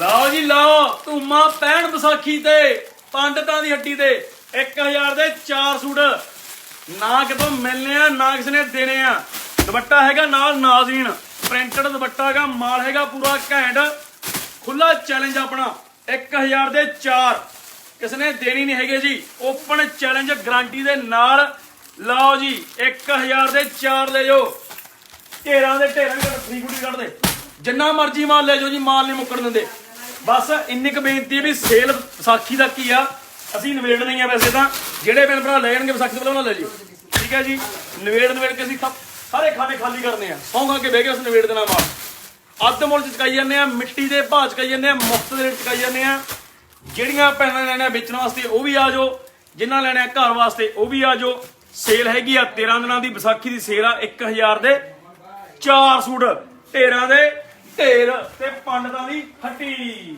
ਲਓ ਜੀ ਲਓ, ਧੂਮਾ ਪੈਣ ਵਿਸਾਖੀ ਤੇ, ਪੰਡਤਾਂ ਦੀ ਹੱਟੀ ਤੇ 1000 ਦੇ 4 ਸੂਟ। ਨਾ ਕਿਤੋਂ ਮਿਲਨੇ ਆ, ਨਾ ਕਿਸੇ ਨੇ ਦੇਣੇ ਆ। ਦੁਪੱਟਾ ਹੈਗਾ ਨਾਲ ਨਾਜ਼ਰੀਨ, ਪ੍ਰਿੰਟਡ ਦੁਪੱਟਾ ਹੈਗਾ, ਮਾਲ ਹੈਗਾ ਪੂਰਾ ਘੈਂਟ। ਖੁੱਲਾ ਚੈਲੰਜ ਆਪਣਾ 1000 ਦੇ 4 ਕਿਸੇ ਨੇ ਦੇਣੀ ਨਹੀਂ ਹੈਗੇ ਜੀ ਓਪਨ ਚੈਲੰਜ ਗਾਰੰਟੀ ਦੇ ਨਾਲ। ਲਓ ਜੀ 1000 ਦੇ 4 ਲੈ ਜਾਓ। ਢੇਰਾਂ ਦੇ ਢੇਰਾਂ ਦੇ ਫਰੀ ਗੁੱਡੀ ਕੱਢ ਦੇ। ਜਿੰਨਾ ਮਰਜ਼ੀ ਮਾਲ ਲੈ ਜਾਓ ਜੀ, ਮਾਲ ਨਹੀਂ ਮੁੱਕਣ ਦਿੰਦੇ। ਬਸ ਇੰਨੀ ਕੁ ਬੇਨਤੀ ਹੈ ਵੀ ਸੇਲ ਵਿਸਾਖੀ ਦਾ ਕੀ ਆ, ਅਸੀਂ ਨਿਬੇੜ ਨਹੀਂ ਆ ਵੈਸੇ ਤਾਂ, ਜਿਹੜੇ ਭੈਣ ਭਰਾ ਲੈ ਜਾਣਗੇ ਵਿਸਾਖੀ ਤੋਂ ਪਹਿਲਾਂ ਉਹਨਾਂ ਲੈ ਜਿਓ ਠੀਕ ਹੈ ਜੀ ਨਿਬੇੜ ਨਿਬੇੜ ਕੇ ਅਸੀਂ ਸਾਰੇ ਖਾਨੇ ਖਾਲੀ ਕਰਨੇ ਆ, ਸੌਂ ਖਾ ਕੇ ਬਹਿ ਗਏ ਉਸ ਨਿਬੇੜ ਦੇਣਾ ਮਾਲ ਅੱਧ ਮੁੱਲ ਚ ਚਕਾਈ ਜਾਂਦੇ ਆ, ਮਿੱਟੀ ਦੇ ਭਾਅ ਚਕਾਈ ਜਾਂਦੇ ਆ, ਮੁਫਤ ਦੇ ਰੇਟ ਚਕਾਈ ਜਾਂਦੇ ਆ। ਜਿਹੜੀਆਂ ਭੈਣਾਂ ਲੈਣਾ ਵੇਚਣ ਵਾਸਤੇ ਉਹ ਵੀ ਆ ਜਾਓ, ਜਿਨ੍ਹਾਂ ਲੈਣਾ ਘਰ ਵਾਸਤੇ ਉਹ ਵੀ ਆ ਜਾਓ। ਸੇਲ ਹੈਗੀ ਆ 13 ਦਿਨਾਂ ਦੀ ਵਿਸਾਖੀ ਦੀ ਸੇਲ ਆ 1000 ਦੇ ਚਾਰ ਸੂਟ ਢੇਰਾਂ ਦੇ ਢੇਰ ਤੇ ਪੰਡਤਾਂ ਦੀ ਹੱਟੀ